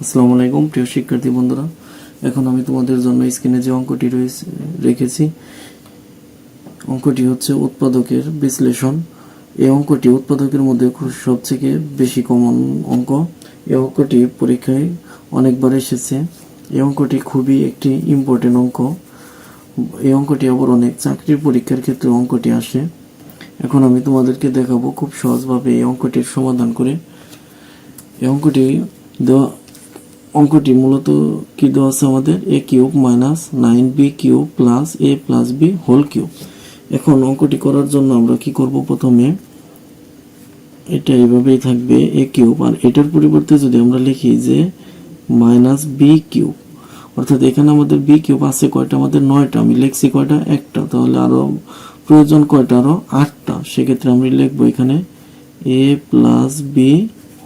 আসসালামু আলাইকুম, প্রিয় শিক্ষার্থী বন্ধুরা। এখন আমি তোমাদের জন্য স্ক্রিনে যে অঙ্কটি রয়েছে, রেখেছি, অঙ্কটি হচ্ছে উৎপাদকের বিশ্লেষণ। এই অঙ্কটি উৎপাদকের মধ্যে সবথেকে বেশি কমন অঙ্ক। এই অঙ্কটি পরীক্ষায় অনেকবার এসেছে। এই অঙ্কটি খুবই একটি ইম্পর্টেন্ট অঙ্ক। এই অঙ্কটি আবার অনেক চাকরির পরীক্ষার ক্ষেত্রে অঙ্কটি আসে। এখন আমি তোমাদেরকে দেখাবো খুব সহজভাবে এই অঙ্কটির সমাধান করে। এই অঙ্কটি দেওয়া অঙ্কটি মূলত কি দেওয়া আছে আমাদের? A cube minus nine b cube plus a plus b whole cube. এখন অঙ্কটি করার জন্য আমরা কি করব প্রথমে? এটা এইভাবেই থাকবে এ কিউব। আর এটার পরিবর্তে যদি আমরা লিখি যে মাইনাস বি কিউব, অর্থাৎ এখানে আমাদের বি কিউব আছে কয়টা? আমাদের নয়টা। আমি লিখছি কয়টা? একটা। তাহলে আরও প্রয়োজন কয়টা? আরও আটটা। সেক্ষেত্রে আমি লিখব এখানে a plus b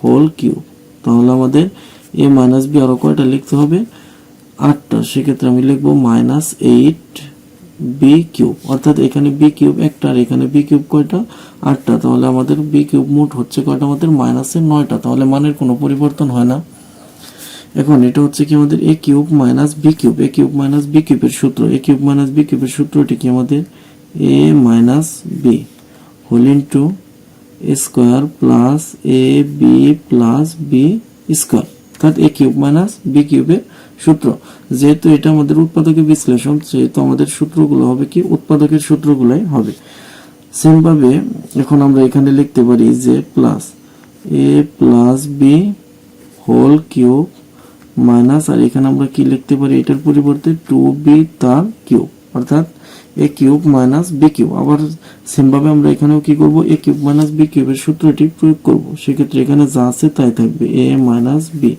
whole cube. তাহলে আমাদের এ মাইনাস বি আরও কয়টা লিখতে হবে? আটটা। সেক্ষেত্রে আমি লিখব মাইনাস এইট বি কিউব অর্থাৎ এখানে বি কিউব একটা আর এখানে বি কিউব কয়টা? আটটা। তাহলে আমাদের বি কিউব মোট হচ্ছে কয়টা? আমাদের মাইনাসের নয়টা। তাহলে মানের কোনো পরিবর্তন হয় না। এখন এটা হচ্ছে কি আমাদের a cube minus b cube a cube minus b কিউবের সূত্র। এ কিউব মাইনাস বি কিউবের সূত্রটি কি আমাদের? A minus b whole into square plus a b plus b square অর্থাৎ এ কিউব মাইনাস বি কিউবের সূত্র। যেহেতু এটা আমাদের উৎপাদকের বিশ্লেষণ, সেহেতু আমাদের সূত্রগুলো হবে কি? উৎপাদকের সূত্রগুলাই হবে। সেম ভাবে এখন আমরা এখানে লিখতে পারি যে plus a plus b whole cube minus, আর এখানে আমরা কি লিখতে পারি? এটার পরিবর্তে টু বি তার কিউব, অর্থাৎ a cube minus b cube. আবার সেম ভাবে আমরা এখানেও কি করব? এ কিউব মাইনাস বি কিউবের সূত্রটি প্রয়োগ করব। সেক্ষেত্রে এখানে যা আছে তাই থাকবে। A minus b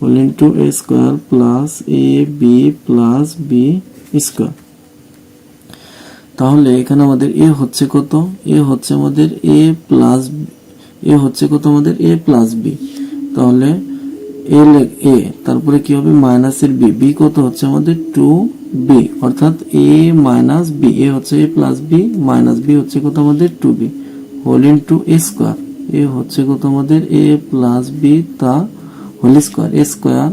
whole into a square plus a b plus b square তাহলে এখানে আমাদের এ হচ্ছে কত? এ হচ্ছে আমাদের এ প্লাস এ হচ্ছে কত আমাদের এ প্লাস বি তাহলে এ এ তারপরে কি হবে? মাইনাসের বি বি কত হচ্ছে আমাদের টু বি অর্থাৎ এ মাইনাস বি এ হচ্ছে a plus b minus b হচ্ছে কত আমাদের two b whole into a square a হচ্ছে কত আমাদের এ প্লাস বি তা whole square, a square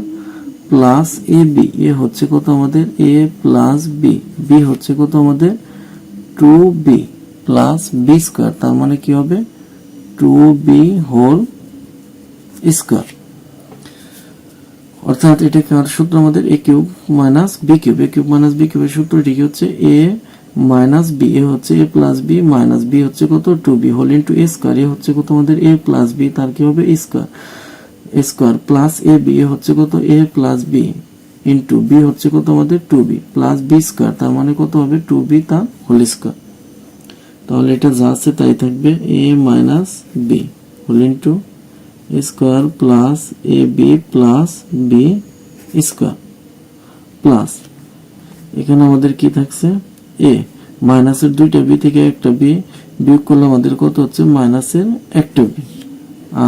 plus a b, a হচ্ছে কত আমাদের? এ প্লাস বি বি হচ্ছে কত আমাদের? Two b plus b square, তার মানে কি হবে? Two b whole square. অর্থাৎ এটা কার সূত্র আমাদের a cube minus b cube, a cube minus b কিউবের সূত্রটি কি হচ্ছে এ মাইনাস বি, এ হচ্ছে a plus b minus b হচ্ছে কত? Two b whole into a square, a হচ্ছে কত আমাদের? এ প্লাস বি, তার কি হবে? Square. Square plus a b হচ্ছে কত? A plus b into b হচ্ছে কত আমাদের? Two b plus b square, তার মানে কত হবে? টু বি তার হোল স্কোয়ার। তাহলে এটা যা আছে তাই থাকবে a minus b whole into square plus a b plus b square plus. এখানে আমাদের কি থাকছে? এ মাইনাসের দুইটা বি থেকে একটা বি বিয়োগ করলে আমাদের কত হচ্ছে? মাইনাসের একটা বি।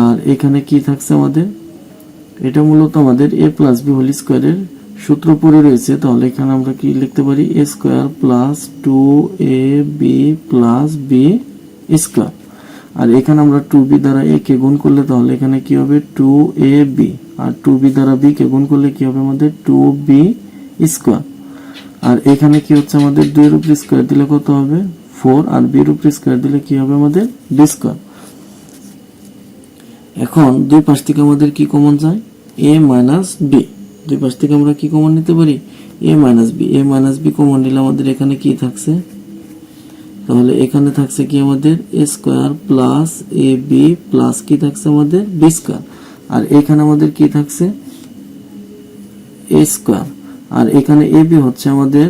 আর এখানে কি থাকছে আমাদের? এটা মূলত আমাদের এ প্লাস বি হোল স্কোয়ারের সূত্র পড়ে রয়েছে। তাহলে এখানে আমরা কি লিখতে পারি? A square plus two a b plus b square আর এখানে আমরা টু বি দ্বারা এ কে গুণ করলে তাহলে এখানে কি হবে? টু এ বি আর টু বি দ্বারা বি কে গুণ করলে কি হবে আমাদের? টু বি স্কোয়ার আর এখানে কি হচ্ছে আমাদের? দুই এর উপর স্কোয়ার দিলে কত হবে? ফোর আর বি এর উপর স্কোয়ার দিলে কি হবে আমাদের? বি স্কোয়ার এখন দুই পাশ থেকে আমাদের কি কমন যায়? এ মাইনাস বি দুই পাশ থেকে আমরা কি কমন নিতে পারি? A minus b a minus b common নিলে আমাদের এখানে কি থাকছে? তাহলে এখানে থাকছে কি আমাদের? A square plus a b plus কি থাকছে আমাদের? বি স্কোয়ার আর এখানে আমাদের কি থাকছে? এ স্কোয়ার আর এখানে এ বি হচ্ছে আমাদের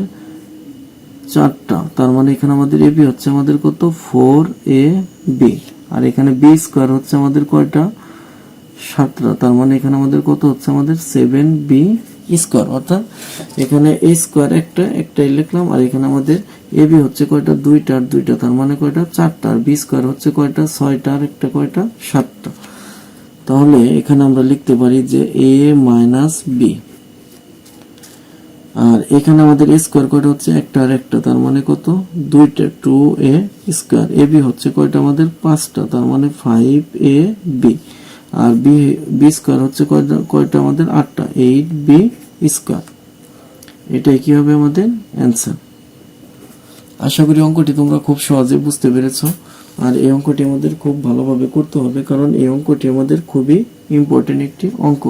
চারটা। তার মানে এখানে আমাদের এ বি হচ্ছে আমাদের কত? ফোর এ বি আর এখানে বি স্কোয়ার হচ্ছে আমাদের কয়টা? সাতটা। তার মানে এখানে আমাদের কত হচ্ছে? আমাদের সেভেন বি স্কোয়ার অর্থাৎ এখানে এ স্কোয়ার একটা, একটাই লিখলাম, আর এখানে আমাদের এ বি হচ্ছে কয়টা? দুইটা আর দুইটা। তার মানে কয়টা? চারটা। আর বি স্কোয়ার হচ্ছে কয়টা? ছয়টা। আর একটা কয়টা? সাতটা। তাহলে এখানে আমরা লিখতে পারি যে এ মাইনাস বি আর এখানে আমাদের স্কোয়ার কয়টা হচ্ছে? একটা আর একটা। তার মানে কত? দুইটা। Two a square a b হচ্ছে কয়টা? আমাদের পাঁচটা। তার মানে ফাইভ এ বি আর বি বি স্কোয়ার হচ্ছে কয়টা কয়টা আমাদের? আটটা। এইট বি স্কোয়ার এটাই কি হবে আমাদের অ্যান্সার আশা করি অঙ্কটি তোমরা খুব সহজে বুঝতে পেরেছ। আর এই অঙ্কটি আমাদের খুব ভালোভাবে করতে হবে, কারণ এই অঙ্কটি আমাদের খুবই ইম্পর্টেন্ট একটি অঙ্ক।